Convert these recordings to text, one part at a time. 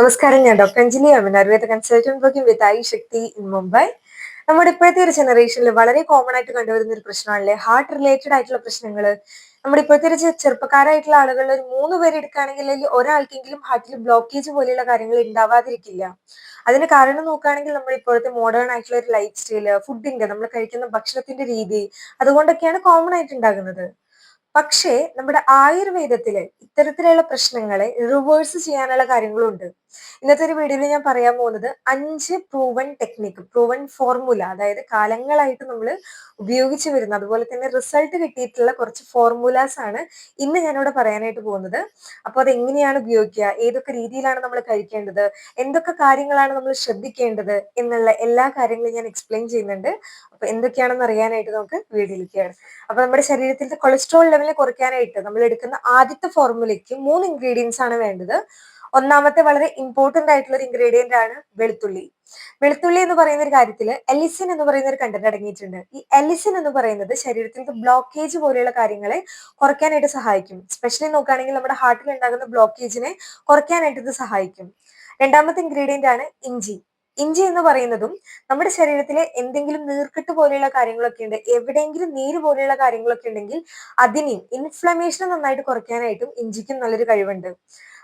നമസ്കാരം ഞാൻ doctor Anjali Aman Ayurveda consultant working with I Shakti in Mumbai നമ്മുടെ ഇപ്പോഴത്തെ ഒരു ജനറേഷനിൽ വളരെ കോമൺ ആയിട്ട് കണ്ടുവരുന്ന ഒരു പ്രശ്നമാണല്ലേ? ഹാർട്ട് റിലേറ്റഡ് ആയിട്ടുള്ള പ്രശ്നങ്ങൾ നമ്മുടെ ഇപ്പോഴത്തെ ഒരു ചെറുപ്പക്കാരായിട്ടുള്ള ആളുകൾ ഒരു മൂന്ന് പേര് എടുക്കുകയാണെങ്കിൽ അല്ലെങ്കിൽ ഒരാൾക്കെങ്കിലും ഹാർട്ടിൽ ബ്ലോക്കേജ് പോലെയുള്ള കാര്യങ്ങൾ ഉണ്ടാവാതിരിക്കില്ല. അതിന് കാരണം നോക്കുകയാണെങ്കിൽ നമ്മൾ ഇപ്പോഴത്തെ മോഡേൺ ആയിട്ടുള്ള ഒരു ലൈഫ് സ്റ്റൈൽ ഫുഡിന്റെ നമ്മൾ കഴിക്കുന്ന ഭക്ഷണത്തിന്റെ രീതി അതുകൊണ്ടൊക്കെയാണ് കോമൺ ആയിട്ട് ഉണ്ടാകുന്നത്. പക്ഷേ നമ്മുടെ ആയുർവേദത്തിൽ ഇത്തരത്തിലുള്ള പ്രശ്നങ്ങളെ റിവേഴ്സ് ചെയ്യാനുള്ള കാര്യങ്ങളുണ്ട്. ഇന്നത്തെ ഒരു വീഡിയോയിൽ ഞാൻ പറയാൻ പോകുന്നത് അഞ്ച് പ്രൂവൺ ടെക്നിക്ക് പ്രൂവൺ ഫോർമുല അതായത് കാലങ്ങളായിട്ട് നമ്മൾ ഉപയോഗിച്ച് വരുന്ന അതുപോലെ തന്നെ റിസൾട്ട് കിട്ടിയിട്ടുള്ള കുറച്ച് ഫോർമുലാസ് ആണ് ഇന്ന് ഞാനിവിടെ പറയാനായിട്ട് പോകുന്നത്. അപ്പോൾ അത് എങ്ങനെയാണ് ഉപയോഗിക്കുക? ഏതൊക്കെ രീതിയിലാണ് നമ്മൾ കഴിക്കേണ്ടത്? എന്തൊക്കെ കാര്യങ്ങളാണ് നമ്മൾ ശ്രദ്ധിക്കേണ്ടത്? എന്നുള്ള എല്ലാ കാര്യങ്ങളും ഞാൻ എക്സ്പ്ലെയിൻ ചെയ്യുന്നുണ്ട്. അപ്പോൾ എന്തൊക്കെയാണെന്ന് അറിയാനായിട്ട് നമുക്ക് വീഡിയോയിലേക്കാണ് അപ്പോൾ നമ്മുടെ ശരീരത്തിലത്തെ കൊളസ്ട്രോൾ ലെവലിനെ കുറയ്ക്കാനായിട്ട് നമ്മൾ എടുക്കുന്ന ആദ്യത്തെ ഫോർമുലയ്ക്ക് മൂന്ന് ഇൻഗ്രീഡിയൻസ് ആണ് വേണ്ടത്. ഒന്നാമത്തെ വളരെ ഇമ്പോർട്ടന്റ് ആയിട്ടുള്ള ഒരു ഇൻഗ്രീഡിയന്റ് ആണ് വെളുത്തുള്ളി. വെളുത്തുള്ളി എന്ന് പറയുന്ന ഒരു കാര്യത്തിൽ എലിസിൻ എന്ന് പറയുന്ന ഒരു കണ്ടന്റ് അടങ്ങിയിട്ടുണ്ട്. ഈ എലിസിൻ എന്ന് പറയുന്നത് ശരീരത്തിലത്തെ ബ്ലോക്കേജ് പോലെയുള്ള കാര്യങ്ങളെ കുറയ്ക്കാനായിട്ട് സഹായിക്കും. സ്പെഷ്യലി നോക്കുകയാണെങ്കിൽ നമ്മുടെ ഹാർട്ടിൽ ഉണ്ടാകുന്ന ബ്ലോക്കേജിനെ കുറയ്ക്കാനായിട്ട് ഇത് സഹായിക്കും. രണ്ടാമത്തെ ഇൻഗ്രീഡിയന്റ് ആണ് ഇഞ്ചി. ഇഞ്ചി എന്ന് പറയുന്നതും നമ്മുടെ ശരീരത്തിലെ എന്തെങ്കിലും നീർക്കെട്ട് പോലെയുള്ള കാര്യങ്ങളൊക്കെ ഉണ്ട് എവിടെയെങ്കിലും നീര് പോലെയുള്ള കാര്യങ്ങളൊക്കെ ഉണ്ടെങ്കിൽ അതിനെയും ഇൻഫ്ലമേഷനെ നന്നായിട്ട് കുറയ്ക്കാനായിട്ടും ഇഞ്ചിക്കും നല്ലൊരു കഴിവുണ്ട്.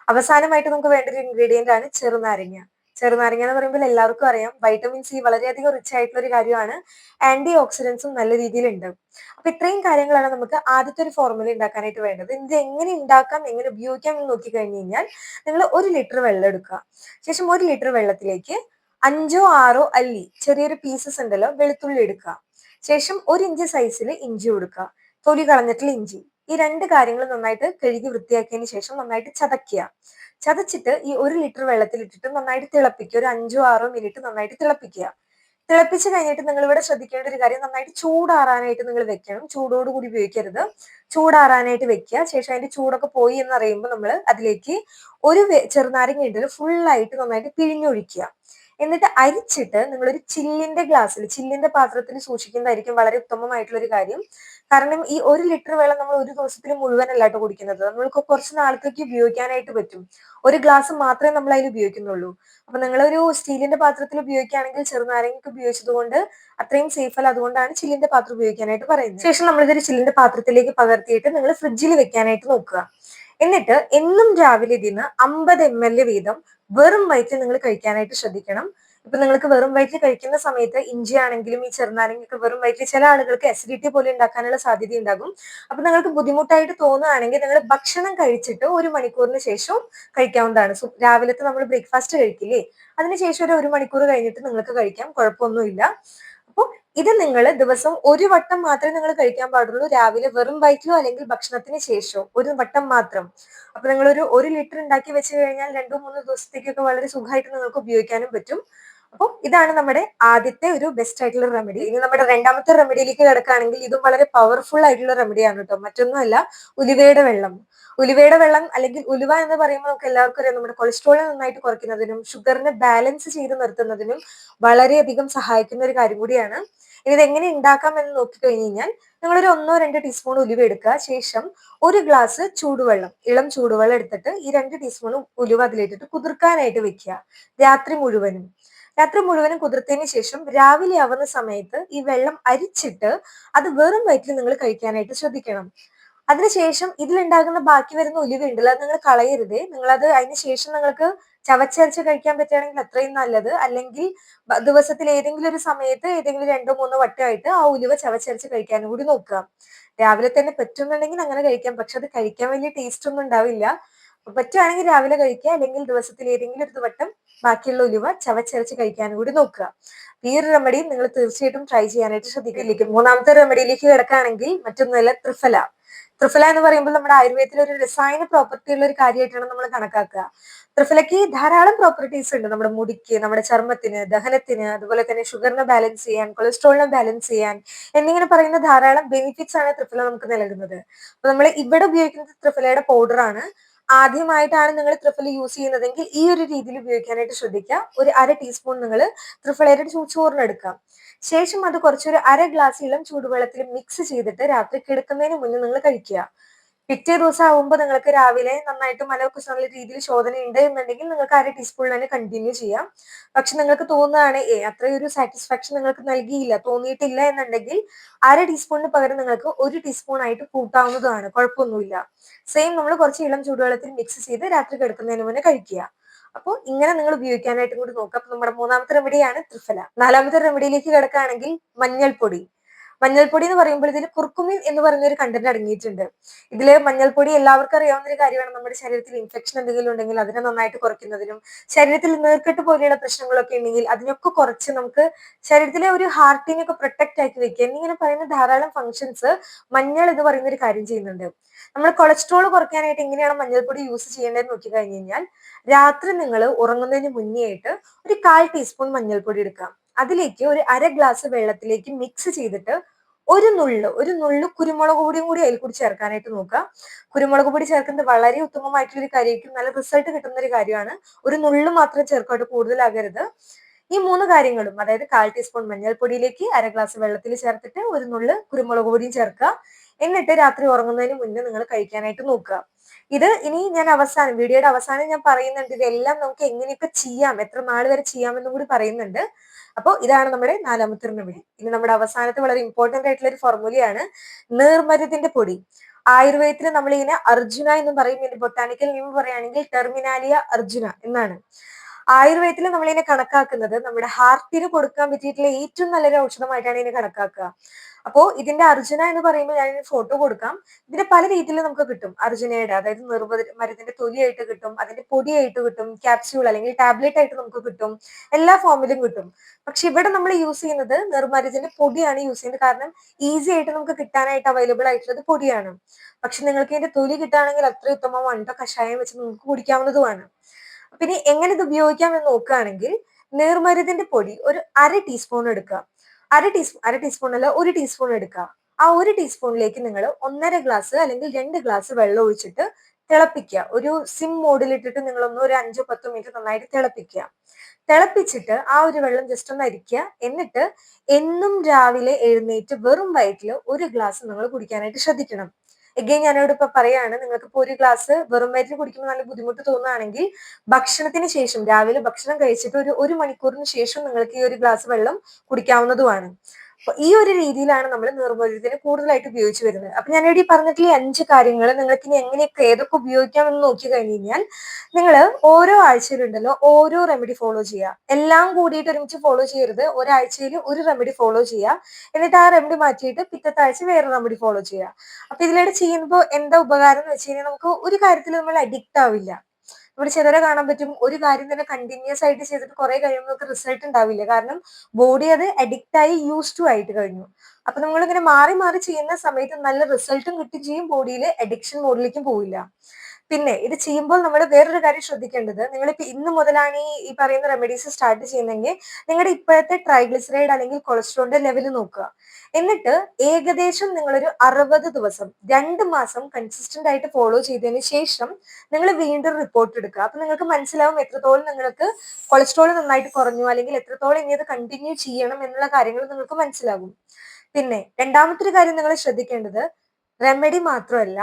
അവസാനമായിട്ട് നമുക്ക് വേണ്ട ഒരു ഇൻഗ്രീഡിയന്റ് ആണ് ചെറുനാരങ്ങ. ചെറുനാരങ്ങ എന്ന് പറയുമ്പോൾ എല്ലാവർക്കും അറിയാം. വൈറ്റമിൻ സി വളരെയധികം റിച്ച് ആയിട്ടുള്ള ഒരു കാര്യമാണ്. ആന്റി ഓക്സിഡൻസും നല്ല രീതിയിലുണ്ട്. അപ്പൊ ഇത്രയും കാര്യങ്ങളാണ് നമുക്ക് ആദ്യത്തെ ഒരു ഫോർമുല ഉണ്ടാക്കാനായിട്ട് വേണ്ടത്. ഇത് എങ്ങനെ ഉണ്ടാക്കാം എങ്ങനെ ഉപയോഗിക്കാം എന്ന് നോക്കി കഴിഞ്ഞു കഴിഞ്ഞാൽ നിങ്ങൾ ഒരു ലിറ്റർ വെള്ളം എടുക്കുക. ശേഷം ഒരു ലിറ്റർ വെള്ളത്തിലേക്ക് അഞ്ചോ ആറോ അല്ലി ചെറിയൊരു പീസസ് ഉണ്ടല്ലോ വെളുത്തുള്ളി എടുക്കുക. ശേഷം ഒരു ഇഞ്ച് സൈസിൽ ഇഞ്ചി കൊടുക്കുക. തൊലി കളഞ്ഞിട്ടുള്ള ഇഞ്ചി. ഈ രണ്ട് കാര്യങ്ങൾ നന്നായിട്ട് കഴുകി വൃത്തിയാക്കിയതിന് ശേഷം നന്നായിട്ട് ചതക്കുക ചതച്ചിട്ട് ഈ ഒരു ലിറ്റർ വെള്ളത്തിൽ ഇട്ടിട്ട് നന്നായിട്ട് തിളപ്പിക്കുക. ഒരു അഞ്ചോ ആറോ മിനിറ്റ് നന്നായിട്ട് തിളപ്പിക്കുക. തിളപ്പിച്ച് കഴിഞ്ഞിട്ട് നിങ്ങൾ ഇവിടെ ശ്രദ്ധിക്കേണ്ട ഒരു കാര്യം നന്നായിട്ട് ചൂടാറാനായിട്ട് നിങ്ങൾ വെക്കണം. ചൂടോട് കൂടി ഉപയോഗിക്കരുത്. ചൂടാറാനായിട്ട് വെക്കുക. ശേഷം അതിന്റെ ചൂടൊക്കെ പോയി എന്ന് അറിയുമ്പോൾ നമ്മൾ അതിലേക്ക് ഒരു ചെറുനാരങ്ങ ഇട്ടിട്ട് ഫുള്ളായിട്ട് നന്നായിട്ട് പിഴിഞ്ഞൊഴിക്കുക. എന്നിട്ട് അരിച്ചിട്ട് നിങ്ങളൊരു ചില്ലിന്റെ ഗ്ലാസ്സിൽ ചില്ലിന്റെ പാത്രത്തിൽ സൂക്ഷിക്കുന്നതായിരിക്കും വളരെ ഉത്തമമായിട്ടുള്ള ഒരു കാര്യം. കാരണം ഈ ഒരു ലിറ്റർ വെള്ളം നമ്മൾ ഒരു ദിവസത്തിൽ മുഴുവനല്ലാട്ട് കുടിക്കുന്നത്. നമ്മൾക്ക് കുറച്ച് നാളത്തേക്ക് ഉപയോഗിക്കാനായിട്ട് പറ്റും. ഒരു ഗ്ലാസ് മാത്രമേ നമ്മൾ അതിൽ ഉപയോഗിക്കുന്നുള്ളൂ. അപ്പൊ നിങ്ങൾ ഒരു സ്റ്റീലിന്റെ പാത്രത്തിൽ ഉപയോഗിക്കുകയാണെങ്കിൽ ചെറുനാരങ്ങൾക്ക് ഉപയോഗിച്ചത് കൊണ്ട് അത്രയും സേഫ് അല്ല. അതുകൊണ്ടാണ് ചില്ലിന്റെ പാത്രം ഉപയോഗിക്കാനായിട്ട് പറയുന്നത്. ശേഷം നമ്മൾ ഇതൊരു ചില്ലിന്റെ പാത്രത്തിലേക്ക് പകർത്തിയിട്ട് നിങ്ങൾ ഫ്രിഡ്ജിൽ വെക്കാനായിട്ട് നോക്കുക. എന്നിട്ട് എന്നും രാവിലെ ഇതിന് അമ്പത് എം എൽ വീതം വെറും വയറ്റിൽ നിങ്ങൾ കഴിക്കാനായിട്ട് ശ്രദ്ധിക്കണം. ഇപ്പൊ നിങ്ങൾക്ക് വെറും വയറ്റിൽ കഴിക്കുന്ന സമയത്ത് ഇഞ്ചി ആണെങ്കിലും ഈ ചെറുനാരങ്ങയൊക്കെ വെറും വയറ്റിൽ ചില ആളുകൾക്ക് അസിഡിറ്റി പോലെ ഉണ്ടാക്കാനുള്ള സാധ്യത ഉണ്ടാകും അപ്പൊ നിങ്ങൾക്ക് ബുദ്ധിമുട്ടായിട്ട് തോന്നുകയാണെങ്കിൽ നിങ്ങൾ ഭക്ഷണം കഴിച്ചിട്ട് ഒരു മണിക്കൂറിന് ശേഷം കഴിക്കാവുന്നതാണ്. രാവിലത്തെ നമ്മൾ ബ്രേക്ക്ഫാസ്റ്റ് കഴിക്കില്ലേ? അതിനുശേഷം ഒരു ഒരു മണിക്കൂർ കഴിഞ്ഞിട്ട് നിങ്ങൾക്ക് കഴിക്കാം. കുഴപ്പമൊന്നുമില്ല. ഇത് നിങ്ങൾ ദിവസം ഒരു വട്ടം മാത്രമേ നിങ്ങൾ കഴിക്കാൻ പാടുള്ളൂ. രാവിലെ വെറും വയറ്റിലോ അല്ലെങ്കിൽ ഭക്ഷണത്തിന് ശേഷമോ ഒരു വട്ടം മാത്രം. അപ്പൊ നിങ്ങൾ ഒരു ഒരു ലിറ്റർ ഉണ്ടാക്കി വെച്ച് കഴിഞ്ഞാൽ രണ്ടോ മൂന്നോ ദിവസത്തേക്കൊക്കെ വളരെ സുഖമായിട്ട് നിങ്ങൾക്ക് ഉപയോഗിക്കാനും പറ്റും. അപ്പോൾ ഇതാണ് നമ്മുടെ ആദ്യത്തെ ഒരു ബെസ്റ്റ് ആയിട്ടുള്ള റെമഡി ഇനി നമ്മുടെ രണ്ടാമത്തെ റെമഡിയിലേക്ക് കിടക്കുകയാണെങ്കിൽ ഇതും വളരെ പവർഫുൾ ആയിട്ടുള്ള റെമഡിയാണ് കേട്ടോ. മറ്റൊന്നുമല്ല ഉലുവയുടെ വെള്ളം. ഉലുവയുടെ വെള്ളം അല്ലെങ്കിൽ ഉലുവ എന്ന് പറയുമ്പോൾ നമുക്ക് എല്ലാവർക്കും അറിയാം നമ്മുടെ കൊളസ്ട്രോൾ നന്നായിട്ട് കുറയ്ക്കുന്നതിനും ഷുഗറിനെ ബാലൻസ് ചെയ്ത് നിർത്തുന്നതിനും വളരെയധികം സഹായിക്കുന്ന ഒരു കാര്യം കൂടിയാണ്. ഇത് എങ്ങനെ ഉണ്ടാക്കാം എന്ന് നോക്കിക്കഴിഞ്ഞ് കഴിഞ്ഞാൽ നിങ്ങളൊരു ഒന്നോ രണ്ടോ ടീസ്പൂൺ ഉലുവ എടുക്കുക. ശേഷം ഒരു ഗ്ലാസ് ചൂടുവെള്ളം ഇളം ചൂടുവെള്ളം എടുത്തിട്ട് ഈ രണ്ട് ടീസ്പൂൺ ഉലുവ അതിലിട്ടിട്ട് കുതിർക്കാനായിട്ട് വെക്കുക. രാത്രി മുഴുവനും. രാത്രി മുഴുവനും കുതിർത്തതിന് ശേഷം രാവിലെ ആവുന്ന സമയത്ത് ഈ വെള്ളം അരിച്ചിട്ട് അത് വെറും വയറ്റിൽ നിങ്ങൾ കഴിക്കാനായിട്ട് ശ്രദ്ധിക്കണം. അതിനുശേഷം ഇതിലുണ്ടാകുന്ന ബാക്കി വരുന്ന ഉലുവ ഉണ്ടല്ലോ അത് നിങ്ങൾ കളയരുതേ. നിങ്ങളത് അതിന് ശേഷം നിങ്ങൾക്ക് ചവച്ചരച്ച് കഴിക്കാൻ പറ്റുകയാണെങ്കിൽ അത്രയും നല്ലത്. അല്ലെങ്കിൽ ദിവസത്തിൽ ഏതെങ്കിലും ഒരു സമയത്ത് ഏതെങ്കിലും രണ്ടോ മൂന്നോ വട്ടമായിട്ട് ആ ഉലുവ ചവച്ചരച്ച് കഴിക്കാനും കൂടി നോക്കുക. രാവിലെ തന്നെ പറ്റുന്നുണ്ടെങ്കിൽ അങ്ങനെ കഴിക്കാം. പക്ഷെ അത് കഴിക്കാൻ വലിയ ടേസ്റ്റ് ഒന്നും ഉണ്ടാവില്ല. പറ്റുവാണെങ്കിൽ രാവിലെ കഴിക്കുക. അല്ലെങ്കിൽ ദിവസത്തിൽ ഏതെങ്കിലും ഒരു വട്ടം ബാക്കിയുള്ള ഉലുവ ചവച്ചരച്ച് കഴിക്കാനും കൂടി നോക്കുക. ഈ ഒരു റെമഡിയും നിങ്ങൾ തീർച്ചയായിട്ടും ട്രൈ ചെയ്യാനായിട്ട് ശ്രദ്ധിക്കില്ലേക്ക് മൂന്നാമത്തെ റെമഡിയിലേക്ക് കിടക്കുകയാണെങ്കിൽ മറ്റൊന്നല്ല ത്രിഫല. ത്രിഫല എന്ന് പറയുമ്പോൾ നമ്മുടെ ആയുർവേദത്തിൽ ഒരു രസായന പ്രോപ്പർട്ടി ഉള്ള ഒരു കാര്യമായിട്ടാണ് നമ്മൾ കണക്കാക്കുക. ത്രിഫലയ്ക്ക് ധാരാളം പ്രോപ്പർട്ടീസ് ഉണ്ട്. നമ്മുടെ മുടിക്ക് നമ്മുടെ ചർമ്മത്തിന് ദഹനത്തിന് അതുപോലെ തന്നെ ഷുഗറിനെ ബാലൻസ് ചെയ്യാൻ കൊളസ്ട്രോളിനെ ബാലൻസ് ചെയ്യാൻ എന്നിങ്ങനെ പറയുന്ന ധാരാളം ബെനിഫിറ്റ്സ് ആണ് ത്രിഫല നമുക്ക് നൽകുന്നത്. അപ്പൊ നമ്മൾ ഇവിടെ ഉപയോഗിക്കുന്നത് ത്രിഫലയുടെ പൗഡറാണ് ആദ്യമായിട്ടാണ് നിങ്ങൾ ത്രിഫല യൂസ് ചെയ്യുന്നതെങ്കിൽ ഈ ഒരു രീതിയിൽ ഉപയോഗിക്കാനായിട്ട് ശ്രദ്ധിക്കുക. ഒരു അര ടീസ്പൂൺ നിങ്ങൾ ത്രിഫലയുടെ എടുക്കാം ശേഷം അത് കുറച്ചൊരു അര ഗ്ലാസ് ഇളം ചൂടുവെള്ളത്തിൽ മിക്സ് ചെയ്തിട്ട് രാത്രി കിടക്കുന്നതിന് മുന്നേ നിങ്ങൾ കഴിക്കുക. പിറ്റേ ദിവസം ആവുമ്പോൾ നിങ്ങൾക്ക് രാവിലെ നന്നായിട്ട് മലമൊക്കെ രീതിയിൽ ഉണ്ട് എന്നുണ്ടെങ്കിൽ നിങ്ങൾക്ക് അര ടീസ്പൂൺ തന്നെ കണ്ടിന്യൂ ചെയ്യാം. പക്ഷെ നിങ്ങൾക്ക് തോന്നുകയാണ് ഏ അത്രയൊരു സാറ്റിസ്ഫാക്ഷൻ നിങ്ങൾക്ക് നൽകിയില്ല തോന്നിയിട്ടില്ല എന്നുണ്ടെങ്കിൽ അര ടീസ്പൂണിന് പകരം നിങ്ങൾക്ക് ഒരു ടീസ്പൂൺ ആയിട്ട് കൂട്ടാവുന്നതാണ് കുഴപ്പമൊന്നുമില്ല. സെയിം നമ്മൾ കുറച്ച് ഇളം ചൂടുവെള്ളത്തിൽ മിക്സ് ചെയ്ത് രാത്രി കിടക്കുന്നതിന് മുന്നേ കഴിക്കുക. അപ്പോൾ ഇങ്ങനെ നിങ്ങൾ ഉപയോഗിക്കാനായിട്ടും കൂടി നോക്കുക അപ്പൊ നമ്മുടെ മൂന്നാമത്തെ റെമഡിയാണ് ത്രിഫല. നാലാമത്തെ റെമഡിയിലേക്ക് കിടക്കുകയാണെങ്കിൽ മഞ്ഞൾപ്പൊടി. മഞ്ഞൾപ്പൊടി എന്ന് പറയുമ്പോൾ ഇതിൽ കുർക്കുമിൻ എന്ന് പറയുന്ന ഒരു കണ്ടന്റ് അടങ്ങിയിട്ടുണ്ട്. ഇതിൽ മഞ്ഞൾപ്പൊടി എല്ലാവർക്കും അറിയാവുന്ന ഒരു കാര്യമാണ്. നമ്മുടെ ശരീരത്തിൽ ഇൻഫെക്ഷൻ എന്തെങ്കിലും ഉണ്ടെങ്കിൽ അതിനെ നന്നായിട്ട് കുറയ്ക്കുന്നതിനും ശരീരത്തിൽ നീർക്കെട്ട് പോലെയുള്ള പ്രശ്നങ്ങളൊക്കെ ഉണ്ടെങ്കിൽ അതിനൊക്കെ കുറച്ച് നമുക്ക് ശരീരത്തിലെ ഒരു ഹാർട്ടിനൊക്കെ പ്രൊട്ടക്ട് ആക്കി വെക്കുക. എന്നിങ്ങനെ പറയുന്ന ധാരാളം ഫങ്ഷൻസ് മഞ്ഞൾ എന്ന് പറയുന്ന ഒരു കാര്യം ചെയ്യുന്നുണ്ട്. നമ്മൾ കൊളസ്ട്രോൾ കുറയ്ക്കാനായിട്ട് എങ്ങനെയാണ് മഞ്ഞൾപ്പൊടി യൂസ് ചെയ്യേണ്ടതെന്ന് നോക്കി കഴിഞ്ഞു കഴിഞ്ഞാൽ രാത്രി നിങ്ങൾ ഉറങ്ങുന്നതിന് മുന്നേ ആയിട്ട് ഒരു കാൽ ടീസ്പൂൺ മഞ്ഞൾപ്പൊടി എടുക്കാം അതിലേക്ക് ഒരു അര ഗ്ലാസ് വെള്ളത്തിലേക്ക് മിക്സ് ചെയ്തിട്ട് ഒരു നുള്ളു ഒരു നുള്ളു കുരുമുളക് പൊടിയും കൂടി അതിൽ കൂടി ചേർക്കാനായിട്ട് നോക്കുക. കുരുമുളക് പൊടി ചേർക്കുന്നത് വളരെ ഉത്തമമായിട്ടുള്ള ഒരു കാര്യമായിരിക്കും. നല്ല റിസൾട്ട് കിട്ടുന്ന ഒരു കാര്യമാണ്. ഒരു നുള്ളു മാത്രം ചേർക്കാട്ട് കൂടുതലാകരുത്. ഈ മൂന്ന് കാര്യങ്ങളും അതായത് കാൽ ടീസ്പൂൺ മഞ്ഞൾപ്പൊടിയിലേക്ക് അര ഗ്ലാസ് വെള്ളത്തിൽ ചേർത്തിട്ട് ഒരു നുള്ളു കുരുമുളക് പൊടിയും ചേർക്കുക. എന്നിട്ട് രാത്രി ഉറങ്ങുന്നതിന് മുന്നേ നിങ്ങൾ കഴിക്കാനായിട്ട് നോക്കുക. ഇത് ഇനി ഞാൻ അവസാനം വീഡിയോയുടെ അവസാനം ഞാൻ പറയുന്നുണ്ട് ഇതെല്ലാം നമുക്ക് എങ്ങനെയൊക്കെ ചെയ്യാം എത്ര നാൾ വരെ ചെയ്യാമെന്നും കൂടി പറയുന്നുണ്ട്. അപ്പോൾ ഇതാണ് നമ്മുടെ നാലാമത്തെ റെമഡി ഇനി നമ്മുടെ അവസാനത്തെ വളരെ ഇമ്പോർട്ടന്റ് ആയിട്ടുള്ള ഒരു ഫോർമുലയാണ് നീർമരുതിന്റെ പൊടി. ആയുർവേദത്തിൽ നമ്മൾ ഇതിനെ അർജുന എന്ന് പറയും ഇതിന്റെ ബൊട്ടാണിക്കൽ നെയിം പറയുകയാണെങ്കിൽ ടെർമിനാലിയ അർജുന എന്നാണ്. ആയുർവേദത്തിൽ നമ്മൾ ഇതിനെ കണക്കാക്കുന്നത് നമ്മുടെ ഹാർട്ടിന് കൊടുക്കാൻ പറ്റിയിട്ടുള്ള ഏറ്റവും നല്ലൊരു ഔഷധമായിട്ടാണ് ഇതിനെ കണക്കാക്കുക. അപ്പോൾ ഇതിന്റെ അർജുന എന്ന് പറയുമ്പോൾ ഞാൻ ഫോട്ടോ കൊടുക്കാം. ഇതിന്റെ പല രീതിയിൽ നമുക്ക് കിട്ടും. അർജുനയുടെ അതായത് നിർവ മരത്തിന്റെ തൊലിയായിട്ട് കിട്ടും അതിന്റെ പൊടിയായിട്ട് കിട്ടും ക്യാപ്സ്യൂൾ അല്ലെങ്കിൽ ടാബ്ലറ്റ് ആയിട്ട് നമുക്ക് കിട്ടും എല്ലാ ഫോമിലും കിട്ടും. പക്ഷെ ഇവിടെ നമ്മൾ യൂസ് ചെയ്യുന്നത് നിർമരത്തിന്റെ പൊടിയാണ് യൂസ് ചെയ്യുന്നത്. കാരണം ഈസി ആയിട്ട് നമുക്ക് കിട്ടാനായിട്ട് അവൈലബിൾ ആയിട്ടുള്ളത് പൊടിയാണ്. പക്ഷെ നിങ്ങൾക്ക് ഇതിന്റെ തൊലി കിട്ടുകയാണെങ്കിൽ അത്ര ഉത്തമമാണ്? കഷായം വെച്ച് നിങ്ങൾക്ക് കുടിക്കാവുന്നതുമാണ്. പിന്നെ എങ്ങനെ ഇത് ഉപയോഗിക്കാം എന്ന് നോക്കുകയാണെങ്കിൽ നീർമരുതിന്റെ പൊടി ഒരു അര ടീസ്പൂൺ എടുക്കുക. അര ടീസ്പൂൺ അര ടീസ്പൂൺ അല്ല ഒരു ടീസ്പൂൺ എടുക്കുക. ആ ഒരു ടീസ്പൂണിലേക്ക് നിങ്ങൾ ഒന്നര ഗ്ലാസ് അല്ലെങ്കിൽ രണ്ട് ഗ്ലാസ് വെള്ളം ഒഴിച്ചിട്ട് തിളപ്പിക്കുക. ഒരു സിം മോഡിൽ മോഡിലിട്ടിട്ട് നിങ്ങളൊന്ന് ഒരു അഞ്ചോ പത്തോ മിനിറ്റ് നന്നായിട്ട് തിളപ്പിക്കുക. തിളപ്പിച്ചിട്ട് ആ ഒരു വെള്ളം ജസ്റ്റ് ഒന്ന് അരിക്കുക. എന്നിട്ട് എന്നും രാവിലെ എഴുന്നേറ്റ് വെറും വയറ്റിൽ ഒരു ഗ്ലാസ് നിങ്ങൾ കുടിക്കാനായിട്ട് ശ്രദ്ധിക്കണം. എഗെയിൻ ഞാനിവിടെ ഇപ്പൊ പറയാണ് നിങ്ങൾക്ക് ഇപ്പൊ ഒരു ഗ്ലാസ് വെറും വയറ്റിൽ കുടിക്കുമ്പോൾ നല്ല ബുദ്ധിമുട്ട് തോന്നുകയാണെങ്കിൽ ഭക്ഷണത്തിന് ശേഷം രാവിലെ ഭക്ഷണം കഴിച്ചിട്ട് ഒരു ഒരു മണിക്കൂറിന് ശേഷം നിങ്ങൾക്ക് ഈ ഒരു ഗ്ലാസ് വെള്ളം കുടിക്കാവുന്നതുമാണ്. അപ്പൊ ഈ ഒരു രീതിയിലാണ് നമ്മൾ നിർവചനത്തിന് കൂടുതലായിട്ട് ഉപയോഗിച്ചു വരുന്നത്. അപ്പൊ ഞാൻ ഇവിടെ പറഞ്ഞിട്ടുള്ള അഞ്ച് കാര്യങ്ങൾ നിങ്ങൾക്ക് ഇനി എങ്ങനെയൊക്കെ ഏതൊക്കെ ഉപയോഗിക്കാം എന്ന് നോക്കി കഴിഞ്ഞ് കഴിഞ്ഞാൽ നിങ്ങൾ ഓരോ ആഴ്ചയിലുണ്ടല്ലോ ഓരോ റെമഡി ഫോളോ ചെയ്യുക. എല്ലാം കൂടിയിട്ട് ഒരുമിച്ച് ഫോളോ ചെയ്യരുത്. ഒരാഴ്ചയിൽ ഒരു റെമഡി ഫോളോ ചെയ്യുക. എന്നിട്ട് ആ റെമഡി മാറ്റിയിട്ട് പിറ്റത്തെ ആഴ്ച വേറെ റെമഡി ഫോളോ ചെയ്യുക. അപ്പൊ ഇതിലൂടെ ചെയ്യുമ്പോൾ എന്താ ഉപകാരം എന്ന് വെച്ച് കഴിഞ്ഞാൽ നമുക്ക് ഒരു കാര്യത്തിൽ നമ്മൾ അഡിക്റ്റ് ആവില്ല. ഇവിടെ ചിലരെ കാണാൻ പറ്റും. ഒരു കാര്യം തന്നെ കണ്ടിന്യൂസ് ആയിട്ട് ചെയ്തിട്ട് കുറെ കഴിയുമ്പോൾ റിസൾട്ട് ഉണ്ടാവില്ല. കാരണം ബോഡി അത് അഡിക്റ്റ് ആയി യൂസ് ടു ആയിട്ട് കഴിഞ്ഞു. അപ്പൊ നമ്മൾ ഇങ്ങനെ മാറി മാറി ചെയ്യുന്ന സമയത്ത് നല്ല റിസൾട്ടും കിട്ടുകയും ചെയ്യും ബോഡിയിൽ അഡിക്ഷൻ മോഡിലേക്കും പോവില്ല. പിന്നെ ഇത് ചെയ്യുമ്പോൾ നമ്മൾ വേറൊരു കാര്യം ശ്രദ്ധിക്കേണ്ടത് നിങ്ങളിപ്പോൾ ഇന്ന് മുതലാണ് ഈ പറയുന്ന റെമഡീസ് സ്റ്റാർട്ട് ചെയ്യുന്നെങ്കിൽ നിങ്ങളുടെ ഇപ്പോഴത്തെ ട്രൈഗ്ലിസറൈഡ് അല്ലെങ്കിൽ കൊളസ്ട്രോളിന്റെ ലെവൽ നോക്കുക. എന്നിട്ട് ഏകദേശം നിങ്ങളൊരു അറുപത് ദിവസം രണ്ട് മാസം കൺസിസ്റ്റന്റ് ആയിട്ട് ഫോളോ ചെയ്തതിന് ശേഷം നിങ്ങൾ വീണ്ടും റിപ്പോർട്ട് എടുക്കുക. അപ്പൊ നിങ്ങൾക്ക് മനസ്സിലാവും എത്രത്തോളം നിങ്ങൾക്ക് കൊളസ്ട്രോൾ നന്നായിട്ട് കുറഞ്ഞു അല്ലെങ്കിൽ എത്രത്തോളം ഇനി അത് കണ്ടിന്യൂ ചെയ്യണം എന്നുള്ള കാര്യങ്ങൾ നിങ്ങൾക്ക് മനസ്സിലാകും. പിന്നെ രണ്ടാമത്തെ ഒരു കാര്യം നിങ്ങൾ ശ്രദ്ധിക്കേണ്ടത് റെമഡി മാത്രമല്ല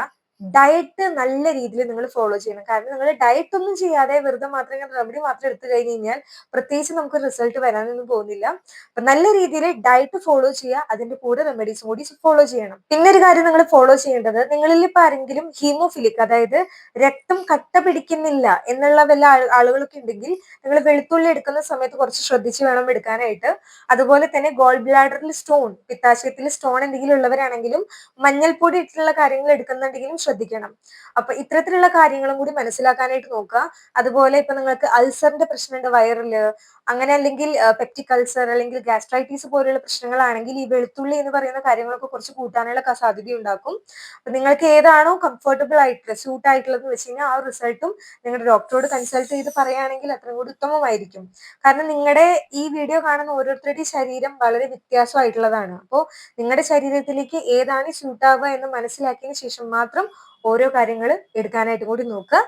ഡയറ്റ് നല്ല രീതിയിൽ നിങ്ങൾ ഫോളോ ചെയ്യണം. കാരണം നിങ്ങൾ ഡയറ്റ് ഒന്നും ചെയ്യാതെ വെറുതെ മാത്രം റെമഡി മാത്രം എടുത്തു കഴിഞ്ഞ് കഴിഞ്ഞാൽ പ്രത്യേകിച്ച് നമുക്ക് റിസൾട്ട് വരാനൊന്നും പോകുന്നില്ല. അപ്പൊ നല്ല രീതിയിൽ ഡയറ്റ് ഫോളോ ചെയ്യുക അതിന്റെ കൂടെ റെമഡീസും കൂടി ഫോളോ ചെയ്യണം. പിന്നെ ഒരു കാര്യം നിങ്ങൾ ഫോളോ ചെയ്യേണ്ടത് നിങ്ങളിൽ ഇപ്പൊ ആരെങ്കിലും ഹീമോഫിലിക് അതായത് രക്തം കട്ട പിടിക്കുന്നില്ല എന്നുള്ള വല്ല ആളുകളൊക്കെ ഉണ്ടെങ്കിൽ നിങ്ങൾ വെളുത്തുള്ളി എടുക്കുന്ന സമയത്ത് കുറച്ച് ശ്രദ്ധിച്ച് വേണം എടുക്കാനായിട്ട്. അതുപോലെ തന്നെ ഗോൾ ബ്ലാഡറിൽ സ്റ്റോൺ പിത്താശയത്തിൽ സ്റ്റോൺ എന്തെങ്കിലും ഉള്ളവരാണെങ്കിലും മഞ്ഞൾപ്പൊടി ഇട്ടുള്ള കാര്യങ്ങൾ എടുക്കുന്നുണ്ടെങ്കിലും ശ്രദ്ധിക്കണം. അപ്പൊ ഇത്തരത്തിലുള്ള കാര്യങ്ങളും കൂടി മനസ്സിലാക്കാനായിട്ട് നോക്കുക. അതുപോലെ ഇപ്പൊ നിങ്ങൾക്ക് അൾസറിന്റെ പ്രശ്നമുണ്ട് വയറിൽ. അങ്ങനെ അല്ലെങ്കിൽ പെപ്റ്റിക് അൾസർ അല്ലെങ്കിൽ ഗാസ്ട്രൈറ്റീസ് പോലെയുള്ള പ്രശ്നങ്ങളാണെങ്കിൽ ഈ വെളുത്തുള്ളി എന്ന് പറയുന്ന കാര്യങ്ങളൊക്കെ കുറച്ച് കൂട്ടാനുള്ള സാധ്യത ഉണ്ടാക്കും അപ്പൊ നിങ്ങൾക്ക് ഏതാണോ കംഫർട്ടബിൾ ആയിട്ടുള്ള സ്യൂട്ട് ആയിട്ടുള്ളത് വെച്ച് കഴിഞ്ഞാൽ ആ റിസൾട്ടും നിങ്ങളുടെ ഡോക്ടറോട് കൺസൾട്ട് ചെയ്ത് പറയുകയാണെങ്കിൽ അത്രയും കൂടി ഉത്തമമായിരിക്കും. കാരണം നിങ്ങളുടെ ഈ വീഡിയോ കാണുന്ന ഓരോരുത്തരുടെയും ശരീരം വളരെ വ്യത്യാസമായിട്ടുള്ളതാണ്. അപ്പോൾ നിങ്ങളുടെ ശരീരത്തിലേക്ക് ഏതാണ് സ്യൂട്ടാവുക എന്ന് മനസ്സിലാക്കിയതിന് ശേഷം മാത്രം ഓരോ കാര്യങ്ങൾ എടുക്കാനായിട്ട് കൂടി നോക്കുക.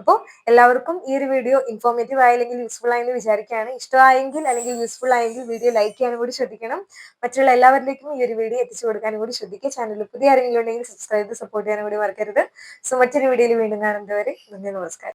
അപ്പോൾ എല്ലാവർക്കും ഈ ഒരു വീഡിയോ ഇൻഫോർമേറ്റീവ് ആയില്ലെങ്കിൽ യൂസ്ഫുൾ ആയെന്ന് വിചാരിക്കുകയാണ്. ഇഷ്ടമായെങ്കിൽ അല്ലെങ്കിൽ യൂസ്ഫുൾ ആയെങ്കിൽ വീഡിയോ ലൈക്ക് ചെയ്യാനും കൂടി ശ്രദ്ധിക്കണം. മറ്റുള്ള എല്ലാവരിലേക്കും ഈ ഒരു വീഡിയോ എത്തിച്ചു കൊടുക്കാനും കൂടി ശ്രദ്ധിക്കുക. ചാനലിൽ പുതിയ ആരെങ്കിലും ഉണ്ടെങ്കിൽ സബ്സ്ക്രൈബ് ചെയ്ത് സപ്പോർട്ട് ചെയ്യാനും കൂടി മറക്കരുത്. സോ മറ്റൊരു വീഡിയോയിൽ വീണ്ടും കാണുന്നവരെ നന്ദി നമസ്കാരം.